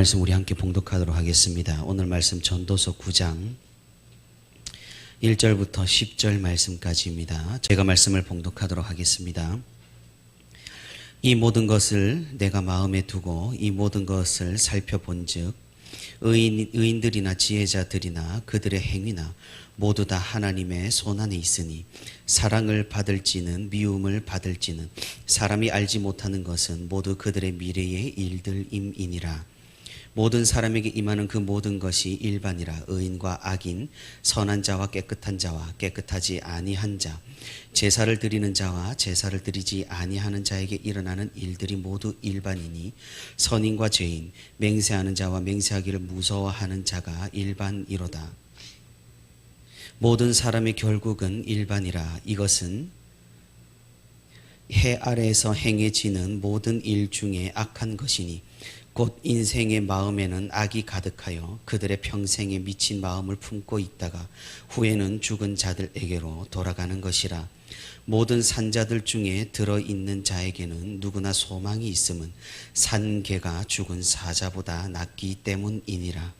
말씀 우리 함께 봉독하도록 하겠습니다. 오늘 말씀 전도서 9장 1절부터 10절 말씀까지입니다. 제가 말씀을 봉독하도록 하겠습니다. 이 모든 것을 내가 마음에 두고 이 모든 것을 살펴본즉 의인, 의인들이나 지혜자들이나 그들의 행위나 모두 다 하나님의 손 안에 있으니 사랑을 받을지는 미움을 받을지는 사람이 알지 못하는 것은 모두 그들의 미래의 일들임이니라. 모든 사람에게 임하는 그 모든 것이 일반이라 의인과 악인 선한 자와 깨끗한 자와 깨끗하지 아니한 자 제사를 드리는 자와 제사를 드리지 아니하는 자에게 일어나는 일들이 모두 일반이니 선인과 죄인 맹세하는 자와 맹세하기를 무서워하는 자가 일반이로다. 모든 사람의 결국은 일반이라. 이것은 해 아래에서 행해지는 모든 일 중에 악한 것이니 곧 인생의 마음에는 악이 가득하여 그들의 평생에 미친 마음을 품고 있다가 후에는 죽은 자들에게로 돌아가는 것이라. 모든 산자들 중에 들어 있는 자에게는 누구나 소망이 있음은 산개가 죽은 사자보다 낫기 때문이니라.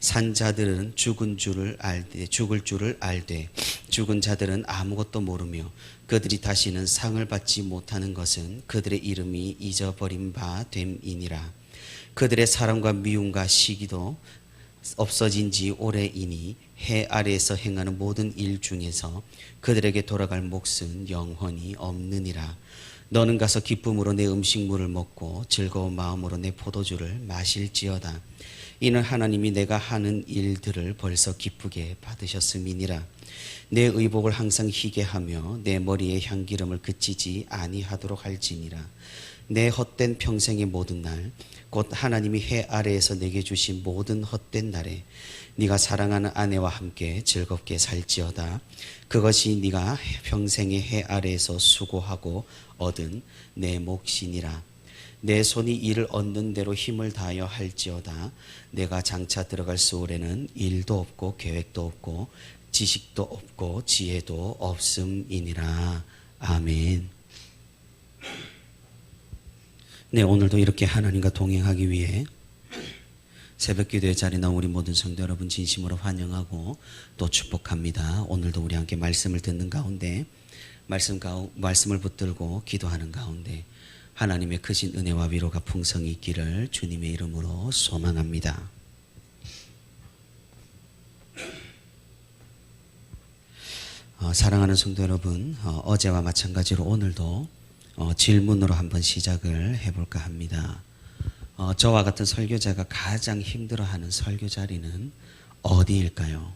산자들은 죽은 줄을 알되 죽을 줄을 알되 죽은 자들은 아무것도 모르며 그들이 다시는 상을 받지 못하는 것은 그들의 이름이 잊어버린 바 됨이니라 그들의 사랑과 미움과 시기도 없어진 지 오래이니 해 아래에서 행하는 모든 일 중에서 그들에게 돌아갈 몫은 영원히 없느니라. 너는 가서 기쁨으로 내 음식물을 먹고 즐거운 마음으로 내 포도주를 마실지어다. 이는 하나님이 내가 하는 일들을 벌써 기쁘게 받으셨음이니라. 내 의복을 항상 희게 하며 내 머리에 향기름을 그치지 아니하도록 할지니라 내 헛된 평생의 모든 날 곧 하나님이 해 아래에서 내게 주신 모든 헛된 날에 네가 사랑하는 아내와 함께 즐겁게 살지어다. 그것이 네가 평생의 해 아래에서 수고하고 얻은 내 몫이니라. 내 손이 이를 얻는 대로 힘을 다하여 할지어다. 내가 장차 들어갈 수월에는 일도 없고 계획도 없고 지식도 없고 지혜도 없음이니라. 아멘 네, 오늘도 이렇게 하나님과 동행하기 위해 새벽 기도의 자리 나온 우리 모든 성도 여러분 진심으로 환영하고 또 축복합니다. 오늘도 우리 함께 말씀을 듣는 가운데 말씀 가운 말씀을 붙들고 기도하는 가운데 하나님의 크신 은혜와 위로가 풍성히 있기를 주님의 이름으로 소망합니다. 어, 사랑하는 성도 여러분, 어, 제와 마찬가지로 오늘도 어, 질문으로 한번 시작을 해볼까 합니다. 어, 저와 같은 설교자가 가장 힘들어하는 설교 자리는 어디일까요?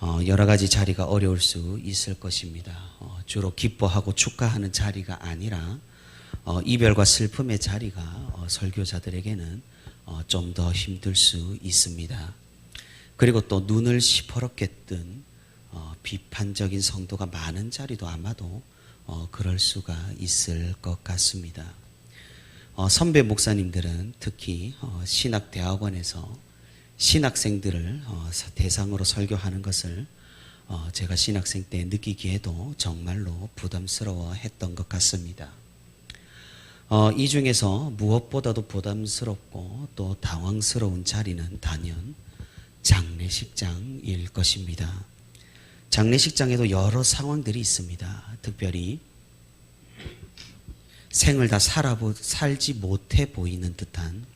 어, 여러 가지 자리가 어려울 수 있을 것입니다. 어, 주로 기뻐하고 축하하는 자리가 아니라 어, 이별과 슬픔의 자리가 어, 설교자들에게는 어, 좀 더 힘들 수 있습니다. 그리고 또 눈을 시퍼렇게 뜬 어, 비판적인 성도가 많은 자리도 아마도 어, 그럴 수가 있을 것 같습니다. 어, 선배 목사님들은 특히 어, 신학대학원에서 신학생들을 어, 대상으로 설교하는 것을 어, 제가 신학생 때 느끼기에도 정말로 부담스러워 했던 것 같습니다. 어, 이 중에서 무엇보다도 부담스럽고 또 당황스러운 자리는 단연 장례식장일 것입니다. 장례식장에도 여러 상황들이 있습니다. 특별히 생을 다 살아보, 살지 못해 보이는 듯한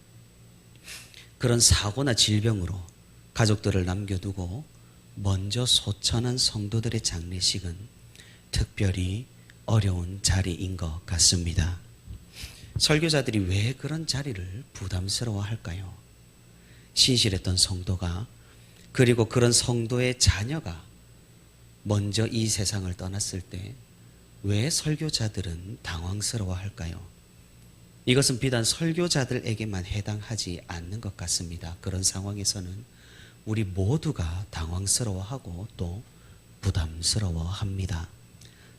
그런 사고나 질병으로 가족들을 남겨두고 먼저 소천한 성도들의 장례식은 특별히 어려운 자리인 것 같습니다. 설교자들이 왜 그런 자리를 부담스러워 할까요? 신실했던 성도가 그리고 그런 성도의 자녀가 먼저 이 세상을 떠났을 때 왜 설교자들은 당황스러워 할까요? 이것은 비단 설교자들에게만 해당하지 않는 것 같습니다. 그런 상황에서는 우리 모두가 당황스러워하고 또 부담스러워 합니다.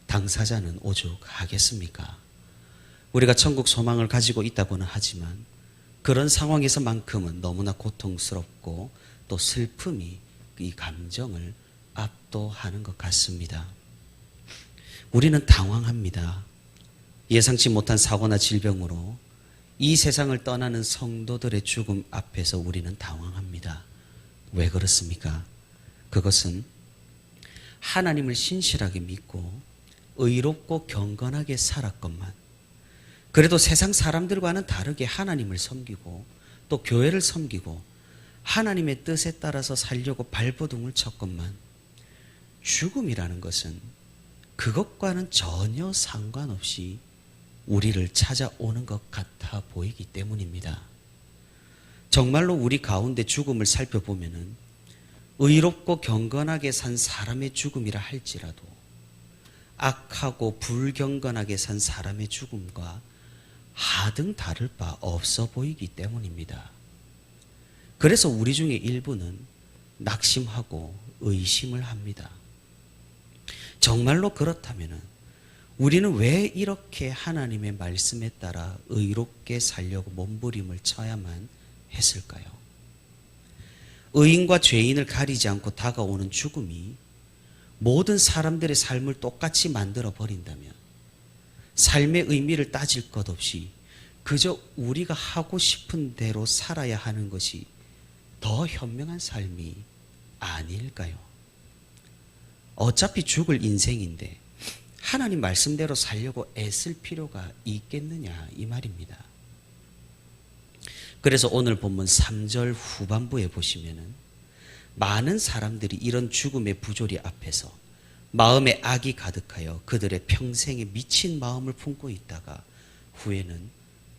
당사자는 오죽하겠습니까? 우리가 천국 소망을 가지고 있다고는 하지만 그런 상황에서만큼은 너무나 고통스럽고 또 슬픔이 이 감정을 압도하는 것 같습니다. 우리는 당황합니다. 예상치 못한 사고나 질병으로 이 세상을 떠나는 성도들의 죽음 앞에서 우리는 당황합니다. 왜 그렇습니까? 그것은 하나님을 신실하게 믿고 의롭고 경건하게 살았건만 그래도 세상 사람들과는 다르게 하나님을 섬기고 또 교회를 섬기고 하나님의 뜻에 따라서 살려고 발버둥을 쳤건만 죽음이라는 것은 그것과는 전혀 상관없이 우리를 찾아오는 것 같아 보이기 때문입니다. 정말로 우리 가운데 죽음을 살펴보면은 의롭고 경건하게 산 사람의 죽음이라 할지라도 악하고 불경건하게 산 사람의 죽음과 하등 다를 바 없어 보이기 때문입니다. 그래서 우리 중에 일부는 낙심하고 의심을 합니다. 정말로 그렇다면 우리는 왜 이렇게 하나님의 말씀에 따라 의롭게 살려고 몸부림을 쳐야만 했을까요? 의인과 죄인을 가리지 않고 다가오는 죽음이 모든 사람들의 삶을 똑같이 만들어 버린다면 삶의 의미를 따질 것 없이 그저 우리가 하고 싶은 대로 살아야 하는 것이 더 현명한 삶이 아닐까요? 어차피 죽을 인생인데 하나님 말씀대로 살려고 애쓸 필요가 있겠느냐 이 말입니다. 그래서 오늘 본문 3절 후반부에 보시면은 많은 사람들이 이런 죽음의 부조리 앞에서 마음에 악이 가득하여 그들의 평생에 미친 마음을 품고 있다가 후에는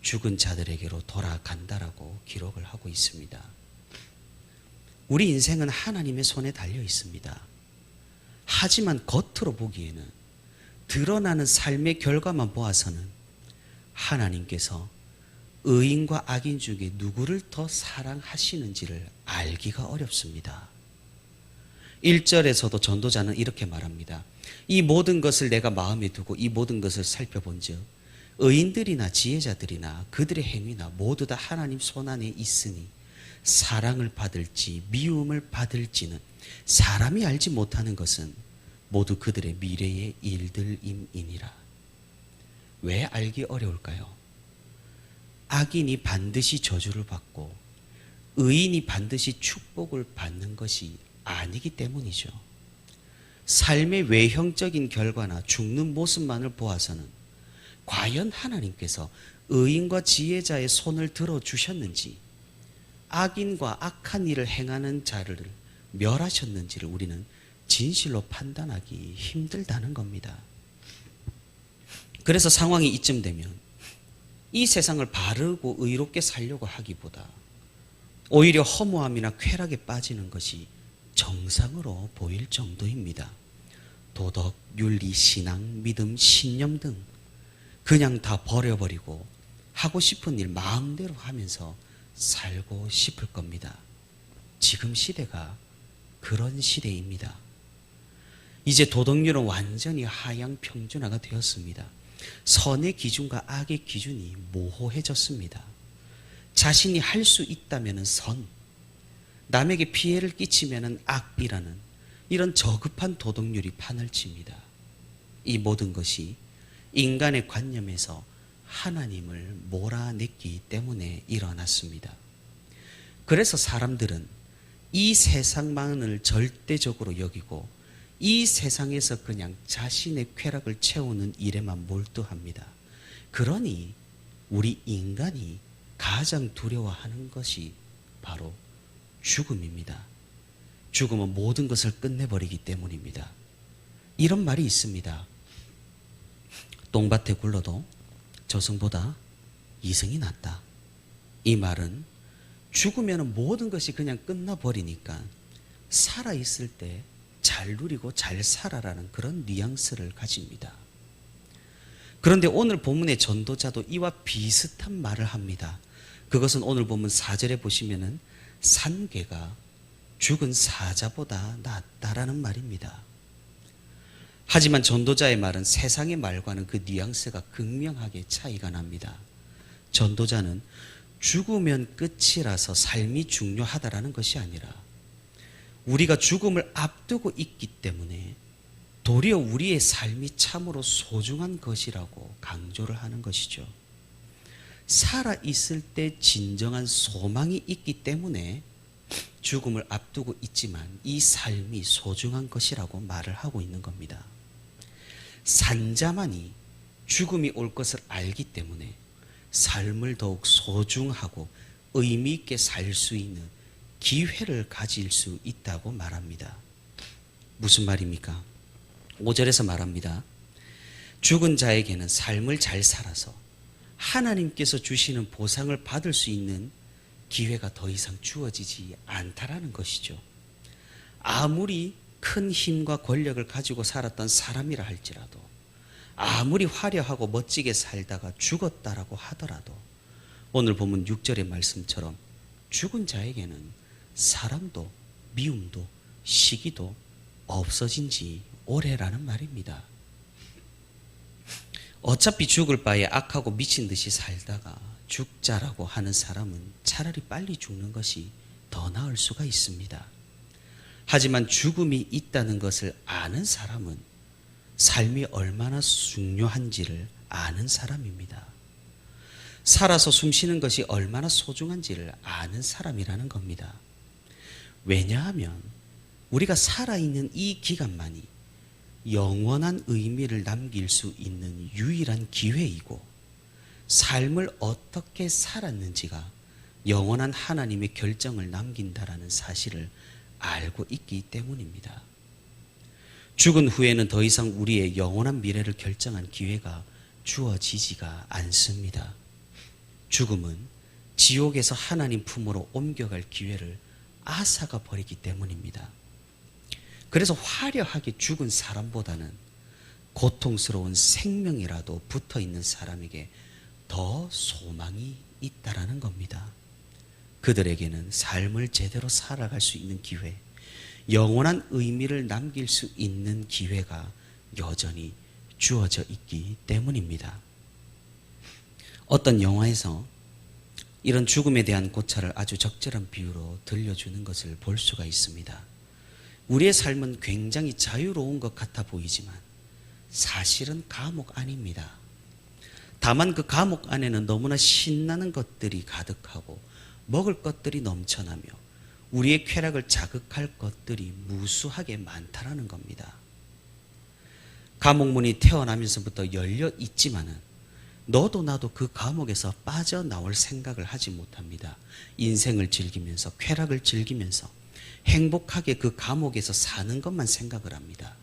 죽은 자들에게로 돌아간다라고 기록을 하고 있습니다. 우리 인생은 하나님의 손에 달려 있습니다. 하지만 겉으로 보기에는 드러나는 삶의 결과만 보아서는 하나님께서 의인과 악인 중에 누구를 더 사랑하시는지를 알기가 어렵습니다. 1절에서도 전도자는 이렇게 말합니다. 이 모든 것을 내가 마음에 두고 이 모든 것을 살펴본 즉, 의인들이나 지혜자들이나 그들의 행위나 모두 다 하나님 손안에 있으니 사랑을 받을지 미움을 받을지는 사람이 알지 못하는 것은 모두 그들의 미래의 일들임이니라. 왜 알기 어려울까요? 악인이 반드시 저주를 받고 의인이 반드시 축복을 받는 것이 아니기 때문이죠. 삶의 외형적인 결과나 죽는 모습만을 보아서는 과연 하나님께서 의인과 지혜자의 손을 들어 주셨는지 악인과 악한 일을 행하는 자를 멸하셨는지를 우리는 진실로 판단하기 힘들다는 겁니다. 그래서 상황이 이쯤 되면 이 세상을 바르고 의롭게 살려고 하기보다 오히려 허무함이나 쾌락에 빠지는 것이 정상으로 보일 정도입니다. 도덕, 윤리, 신앙, 믿음, 신념 등 그냥 다 버려버리고 하고 싶은 일 마음대로 하면서 살고 싶을 겁니다. 지금 시대가 그런 시대입니다. 이제 도덕률은 완전히 하향 평준화가 되었습니다. 선의 기준과 악의 기준이 모호해졌습니다. 자신이 할 수 있다면 선, 남에게 피해를 끼치면 악이라는 이런 저급한 도덕률이 판을 칩니다. 이 모든 것이 인간의 관념에서 하나님을 몰아냈기 때문에 일어났습니다. 그래서 사람들은 이 세상만을 절대적으로 여기고 이 세상에서 그냥 자신의 쾌락을 채우는 일에만 몰두합니다. 그러니 우리 인간이 가장 두려워하는 것이 바로 죽음입니다. 죽음은 모든 것을 끝내버리기 때문입니다. 이런 말이 있습니다. 똥밭에 굴러도 저승보다 이승이 낫다. 이 말은 죽으면 모든 것이 그냥 끝나버리니까 살아있을 때 잘 누리고 잘 살아라는 그런 뉘앙스를 가집니다. 그런데 오늘 본문의 전도자도 이와 비슷한 말을 합니다. 그것은 오늘 본문 4절에 보시면은 산개가 죽은 사자보다 낫다라는 말입니다. 하지만 전도자의 말은 세상의 말과는 그 뉘앙스가 극명하게 차이가 납니다. 전도자는 죽으면 끝이라서 삶이 중요하다라는 것이 아니라 우리가 죽음을 앞두고 있기 때문에 도리어 우리의 삶이 참으로 소중한 것이라고 강조를 하는 것이죠. 살아 있을 때 진정한 소망이 있기 때문에 죽음을 앞두고 있지만 이 삶이 소중한 것이라고 말을 하고 있는 겁니다. 산자만이 죽음이 올 것을 알기 때문에 삶을 더욱 소중하고 의미 있게 살 수 있는 기회를 가질 수 있다고 말합니다. 무슨 말입니까? 5절에서 말합니다. 죽은 자에게는 삶을 잘 살아서 하나님께서 주시는 보상을 받을 수 있는 기회가 더 이상 주어지지 않다라는 것이죠. 아무리 큰 힘과 권력을 가지고 살았던 사람이라 할지라도 아무리 화려하고 멋지게 살다가 죽었다라고 하더라도 오늘 보면 6절의 말씀처럼 죽은 자에게는 사랑도 미움도 시기도 없어진 지 오래라는 말입니다. 어차피 죽을 바에 악하고 미친 듯이 살다가 죽자라고 하는 사람은 차라리 빨리 죽는 것이 더 나을 수가 있습니다. 하지만 죽음이 있다는 것을 아는 사람은 삶이 얼마나 중요한지를 아는 사람입니다. 살아서 숨 쉬는 것이 얼마나 소중한지를 아는 사람이라는 겁니다. 왜냐하면 우리가 살아있는 이 기간만이 영원한 의미를 남길 수 있는 유일한 기회이고 삶을 어떻게 살았는지가 영원한 하나님의 결정을 남긴다라는 사실을 알고 있기 때문입니다. 죽은 후에는 더 이상 우리의 영원한 미래를 결정한 기회가 주어지지가 않습니다. 죽음은 지옥에서 하나님 품으로 옮겨갈 기회를 앗아가 버리기 때문입니다. 그래서 화려하게 죽은 사람보다는 고통스러운 생명이라도 붙어 있는 사람에게 더 소망이 있다라는 겁니다. 그들에게는 삶을 제대로 살아갈 수 있는 기회, 영원한 의미를 남길 수 있는 기회가 여전히 주어져 있기 때문입니다. 어떤 영화에서 이런 죽음에 대한 고찰을 아주 적절한 비유로 들려주는 것을 볼 수가 있습니다. 우리의 삶은 굉장히 자유로운 것 같아 보이지만 사실은 감옥 아닙니다. 다만 그 감옥 안에는 너무나 신나는 것들이 가득하고 먹을 것들이 넘쳐나며 우리의 쾌락을 자극할 것들이 무수하게 많다라는 겁니다. 감옥문이 태어나면서부터 열려 있지만은 너도 나도 그 감옥에서 빠져나올 생각을 하지 못합니다. 인생을 즐기면서 쾌락을 즐기면서 행복하게 그 감옥에서 사는 것만 생각을 합니다.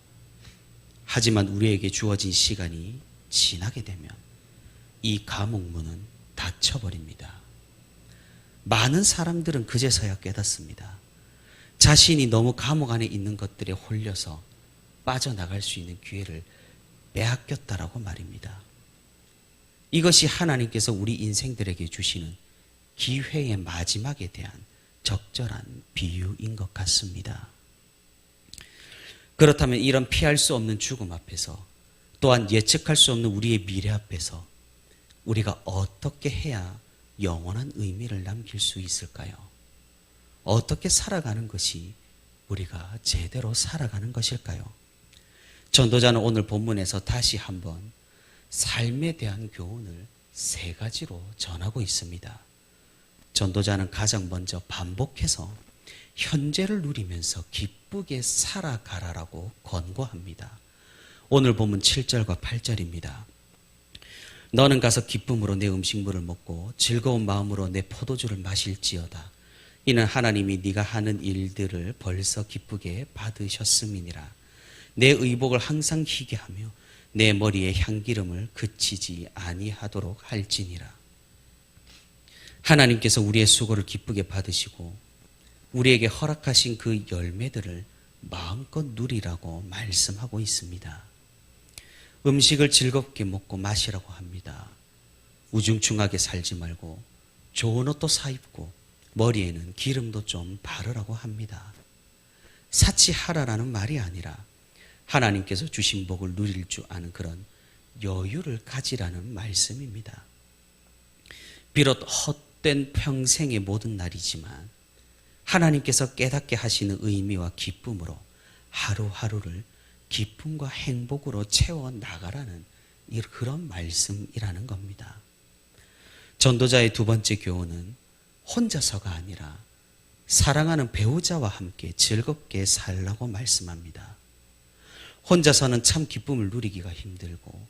하지만 우리에게 주어진 시간이 지나게 되면 이 감옥문은 닫혀버립니다. 많은 사람들은 그제서야 깨닫습니다. 자신이 너무 감옥 안에 있는 것들에 홀려서 빠져나갈 수 있는 기회를 빼앗겼다라고 말입니다. 이것이 하나님께서 우리 인생들에게 주시는 기회의 마지막에 대한 적절한 비유인 것 같습니다. 그렇다면 이런 피할 수 없는 죽음 앞에서 또한 예측할 수 없는 우리의 미래 앞에서 우리가 어떻게 해야 영원한 의미를 남길 수 있을까요? 어떻게 살아가는 것이 우리가 제대로 살아가는 것일까요? 전도자는 오늘 본문에서 다시 한번 삶에 대한 교훈을 세 가지로 전하고 있습니다. 전도자는 가장 먼저 반복해서 현재를 누리면서 기쁘게 살아가라라고 권고합니다. 오늘 보면 7절과 8절입니다. 너는 가서 기쁨으로 내 음식물을 먹고 즐거운 마음으로 내 포도주를 마실지어다. 이는 하나님이 네가 하는 일들을 벌써 기쁘게 받으셨음이니라. 내 의복을 항상 희게 하며 내 머리에 향기름을 그치지 아니하도록 할지니라. 하나님께서 우리의 수고를 기쁘게 받으시고 우리에게 허락하신 그 열매들을 마음껏 누리라고 말씀하고 있습니다. 음식을 즐겁게 먹고 마시라고 합니다. 우중충하게 살지 말고 좋은 옷도 사입고 머리에는 기름도 좀 바르라고 합니다. 사치하라라는 말이 아니라 하나님께서 주신 복을 누릴 줄 아는 그런 여유를 가지라는 말씀입니다. 비록 헛된 평생의 모든 날이지만 하나님께서 깨닫게 하시는 의미와 기쁨으로 하루하루를 기쁨과 행복으로 채워 나가라는 그런 말씀이라는 겁니다. 전도자의 두 번째 교훈은 혼자서가 아니라 사랑하는 배우자와 함께 즐겁게 살라고 말씀합니다. 혼자서는 참 기쁨을 누리기가 힘들고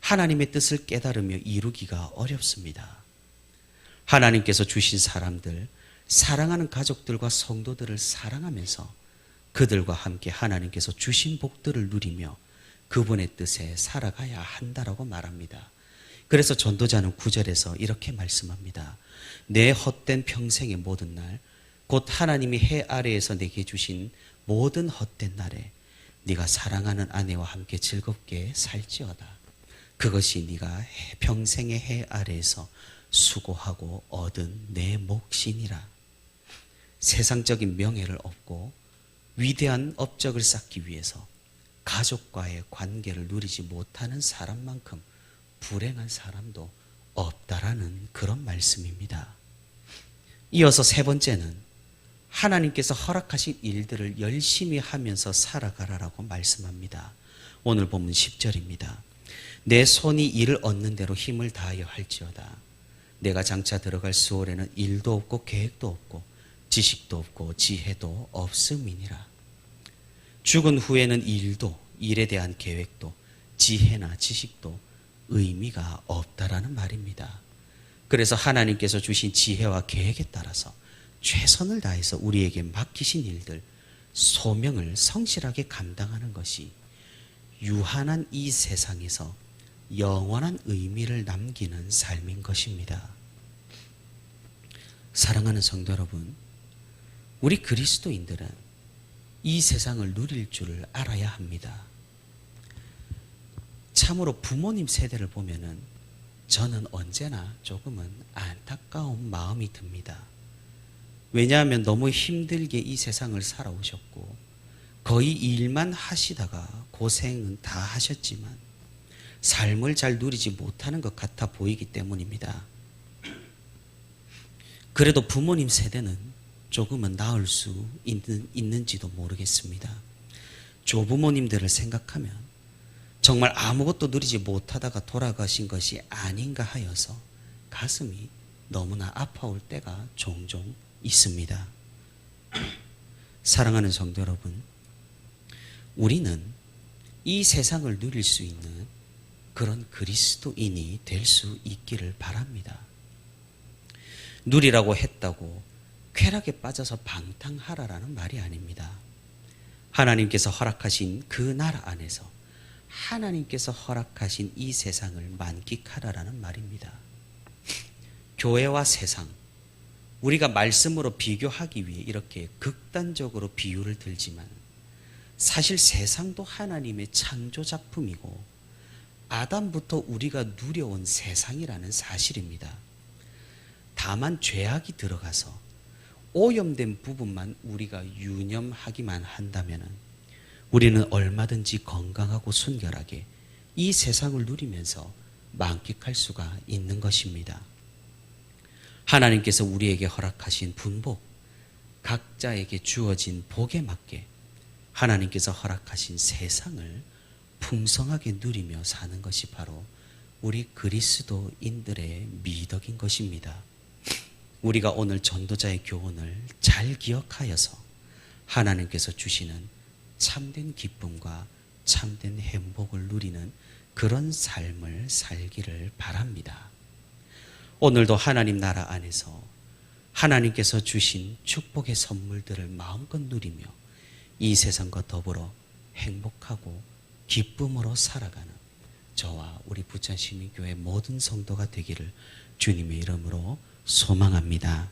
하나님의 뜻을 깨달으며 이루기가 어렵습니다. 하나님께서 주신 사람들, 사랑하는 가족들과 성도들을 사랑하면서 그들과 함께 하나님께서 주신 복들을 누리며 그분의 뜻에 살아가야 한다라고 말합니다. 그래서 전도자는 구절에서 이렇게 말씀합니다. 내 헛된 평생의 모든 날, 곧 하나님이 해 아래에서 내게 주신 모든 헛된 날에 네가 사랑하는 아내와 함께 즐겁게 살지어다. 그것이 네가 평생의 해 아래에서 수고하고 얻은 내 몫이니라. 세상적인 명예를 얻고 위대한 업적을 쌓기 위해서 가족과의 관계를 누리지 못하는 사람만큼 불행한 사람도 없다라는 그런 말씀입니다. 이어서 세 번째는 하나님께서 허락하신 일들을 열심히 하면서 살아가라라고 말씀합니다. 오늘 본문 10절입니다. 내 손이 일을 얻는 대로 힘을 다하여 할지어다. 내가 장차 들어갈 수월에는 일도 없고 계획도 없고 지식도 없고 지혜도 없음이니라. 죽은 후에는 일도 일에 대한 계획도 지혜나 지식도 의미가 없다라는 말입니다. 그래서 하나님께서 주신 지혜와 계획에 따라서 최선을 다해서 우리에게 맡기신 일들, 소명을 성실하게 감당하는 것이 유한한 이 세상에서 영원한 의미를 남기는 삶인 것입니다. 사랑하는 성도 여러분, 우리 그리스도인들은 이 세상을 누릴 줄을 알아야 합니다. 참으로 부모님 세대를 보면은 저는 언제나 조금은 안타까운 마음이 듭니다. 왜냐하면 너무 힘들게 이 세상을 살아오셨고 거의 일만 하시다가 고생은 다 하셨지만 삶을 잘 누리지 못하는 것 같아 보이기 때문입니다. 그래도 부모님 세대는 조금은 나을 수 있는, 있는지도 모르겠습니다. 조부모님들을 생각하면 정말 아무것도 누리지 못하다가 돌아가신 것이 아닌가 하여서 가슴이 너무나 아파올 때가 종종 있습니다. 사랑하는 성도 여러분, 우리는 이 세상을 누릴 수 있는 그런 그리스도인이 될 수 있기를 바랍니다. 누리라고 했다고 쾌락에 빠져서 방탕하라라는 말이 아닙니다. 하나님께서 허락하신 그 나라 안에서 하나님께서 허락하신 이 세상을 만끽하라라는 말입니다. 교회와 세상, 우리가 말씀으로 비교하기 위해 이렇게 극단적으로 비유를 들지만 사실 세상도 하나님의 창조 작품이고 아담부터 우리가 누려온 세상이라는 사실입니다. 다만 죄악이 들어가서 오염된 부분만 우리가 유념하기만 한다면 우리는 얼마든지 건강하고 순결하게 이 세상을 누리면서 만끽할 수가 있는 것입니다. 하나님께서 우리에게 허락하신 분복, 각자에게 주어진 복에 맞게 하나님께서 허락하신 세상을 풍성하게 누리며 사는 것이 바로 우리 그리스도인들의 미덕인 것입니다. 우리가 오늘 전도자의 교훈을 잘 기억하여서 하나님께서 주시는 참된 기쁨과 참된 행복을 누리는 그런 삶을 살기를 바랍니다. 오늘도 하나님 나라 안에서 하나님께서 주신 축복의 선물들을 마음껏 누리며 이 세상과 더불어 행복하고 기쁨으로 살아가는 저와 우리 부천시민교회 모든 성도가 되기를 주님의 이름으로 소망합니다.